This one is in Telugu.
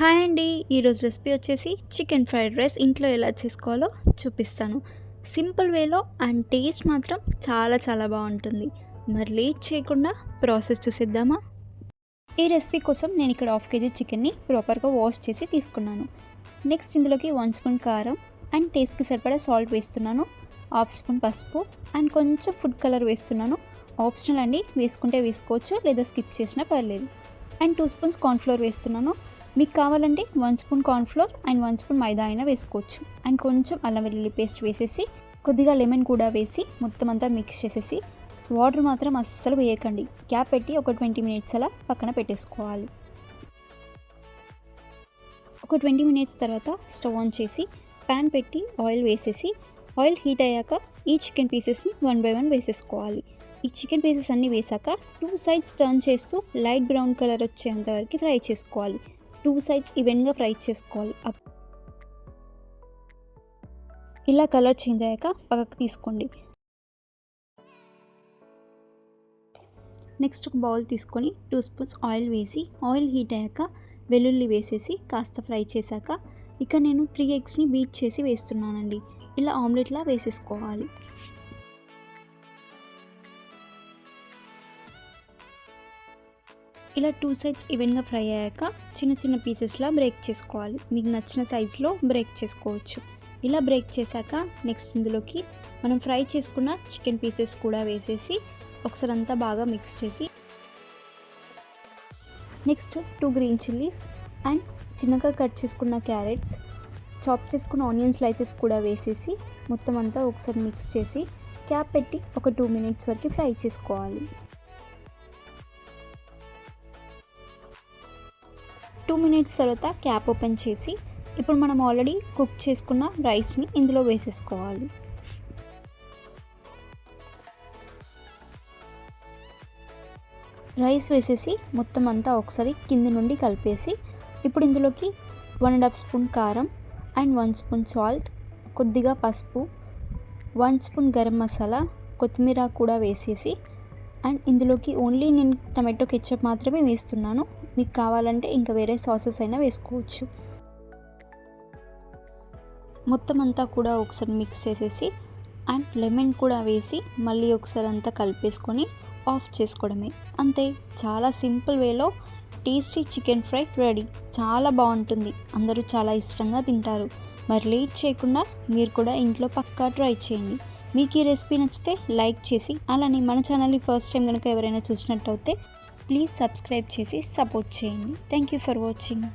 హాయ్ అండి. ఈరోజు రెసిపీ వచ్చేసి చికెన్ ఫ్రైడ్ రైస్. ఇంట్లో ఎలా చేసుకోవాలో చూపిస్తాను. సింపుల్ వేలో అండ్ టేస్ట్ మాత్రం చాలా చాలా బాగుంటుంది. మరి లేట్ చేయకుండా ప్రాసెస్ చూసేద్దామా? ఈ రెసిపీ కోసం నేను ఇక్కడ హాఫ్ కేజీ చికెన్ని ప్రాపర్గా వాష్ చేసి తీసుకున్నాను. నెక్స్ట్ ఇందులోకి వన్ స్పూన్ కారం అండ్ టేస్ట్కి సరిపడా సాల్ట్ వేస్తున్నాను. హాఫ్ స్పూన్ పసుపు అండ్ కొంచెం ఫుడ్ కలర్ వేస్తున్నాను. ఆప్షనల్ అండి వేసుకుంటే వేసుకోవచ్చు లేదా స్కిప్ చేసినా పర్లేదు. అండ్ టూ స్పూన్స్ కార్న్ఫ్లోర్ వేస్తున్నాను. మీకు కావాలంటే one spoon cornflour and one spoon మైదా అయినా వేసుకోవచ్చు. అండ్ కొంచెం అల్లం వెల్లుల్లి పేస్ట్ వేసేసి కొద్దిగా లెమన్ కూడా వేసి మొత్తం అంతా మిక్స్ చేసేసి వాటర్ మాత్రం అస్సలు వేయకండి. క్యాప్ పెట్టి ఒక ట్వంటీ మినిట్స్ అలా పక్కన పెట్టేసుకోవాలి. ఒక ట్వంటీ మినిట్స్ తర్వాత స్టవ్ ఆన్ చేసి ప్యాన్ పెట్టి ఆయిల్ వేసేసి ఆయిల్ హీట్ అయ్యాక ఈ చికెన్ పీసెస్ని వన్ బై వన్ వేసేసుకోవాలి. ఈ చికెన్ పీసెస్ అన్నీ వేసాక టూ సైడ్స్ టర్న్ చేస్తూ లైట్ బ్రౌన్ కలర్ వచ్చేంత వరకు ఫ్రై చేసుకోవాలి. టూ సైడ్స్ ఈవెన్గా ఫ్రై చేసుకోవాలి. ఇలా కలర్ చేంజ్ అయ్యాక పక్కకు తీసుకోండి. నెక్స్ట్ ఒక బౌల్ తీసుకొని టూ స్పూన్స్ ఆయిల్ వేసి ఆయిల్ హీట్ అయ్యాక వెల్లుల్లి వేసేసి కాస్త ఫ్రై చేశాక ఇక నేను త్రీ ఎగ్స్ని బీట్ చేసి వేస్తున్నానండి. ఇలా ఆమ్లెట్లా వేసేసుకోవాలి. ఇలా టూ సైడ్స్ ఈవెన్గా ఫ్రై అయ్యాక చిన్న చిన్న పీసెస్లా బ్రేక్ చేసుకోవాలి. మీకు నచ్చిన సైజులో బ్రేక్ చేసుకోవచ్చు. ఇలా బ్రేక్ చేశాక నెక్స్ట్ ఇందులోకి మనం ఫ్రై చేసుకున్న చికెన్ పీసెస్ కూడా వేసేసి ఒకసారి అంతా బాగా మిక్స్ చేసి next two green chillies and చిన్నగా కట్ చేసుకున్న క్యారెట్స్ చాప్ చేసుకున్న ఆనియన్ స్లైసెస్ కూడా వేసేసి మొత్తం అంతా ఒకసారి మిక్స్ చేసి క్యాప్ పెట్టి ఒక టూ మినిట్స్ వరకు ఫ్రై చేసుకోవాలి. టూ మినిట్స్ తర్వాత క్యాప్ ఓపెన్ చేసి ఇప్పుడు మనం ఆల్రెడీ కుక్ చేసుకున్న రైస్ని ఇందులో వేసేసుకోవాలి. రైస్ వేసేసి మొత్తం అంతా ఒకసారి కింద నుండి కలిపేసి ఇప్పుడు ఇందులోకి వన్ అండ్ హాఫ్ స్పూన్ కారం అండ్ వన్ స్పూన్ సాల్ట్ కొద్దిగా పసుపు వన్ స్పూన్ గరం మసాలా కొత్తిమీర కూడా వేసేసి అండ్ ఇందులోకి ఓన్లీ నేను టమాటో కెచ్చప్ మాత్రమే వేస్తున్నాను. మీకు కావాలంటే ఇంకా వేరే సాసెస్ అయినా వేసుకోవచ్చు. మొత్తం అంతా కూడా ఒకసారి మిక్స్ చేసేసి అండ్ లెమన్ కూడా వేసి మళ్ళీ ఒకసారి అంతా కలిపేసుకొని ఆఫ్ చేసుకోవడమే. అంతే చాలా సింపుల్ వేలో టేస్టీ చికెన్ ఫ్రై రెడీ. చాలా బాగుంటుంది. అందరూ చాలా ఇష్టంగా తింటారు. మరి లేట్ చేయకుండా మీరు కూడా ఇంట్లో పక్కా ట్రై చేయండి. మీకు ఈ రెసిపీ నచ్చితే లైక్ చేసి అలానే మన ఛానల్ని ఫస్ట్ టైం కనుక ఎవరైనా చూసినట్లయితే ప్లీజ్ సబ్స్క్రైబ్ చేసి సపోర్ట్ చేయండి. Thank you for watching.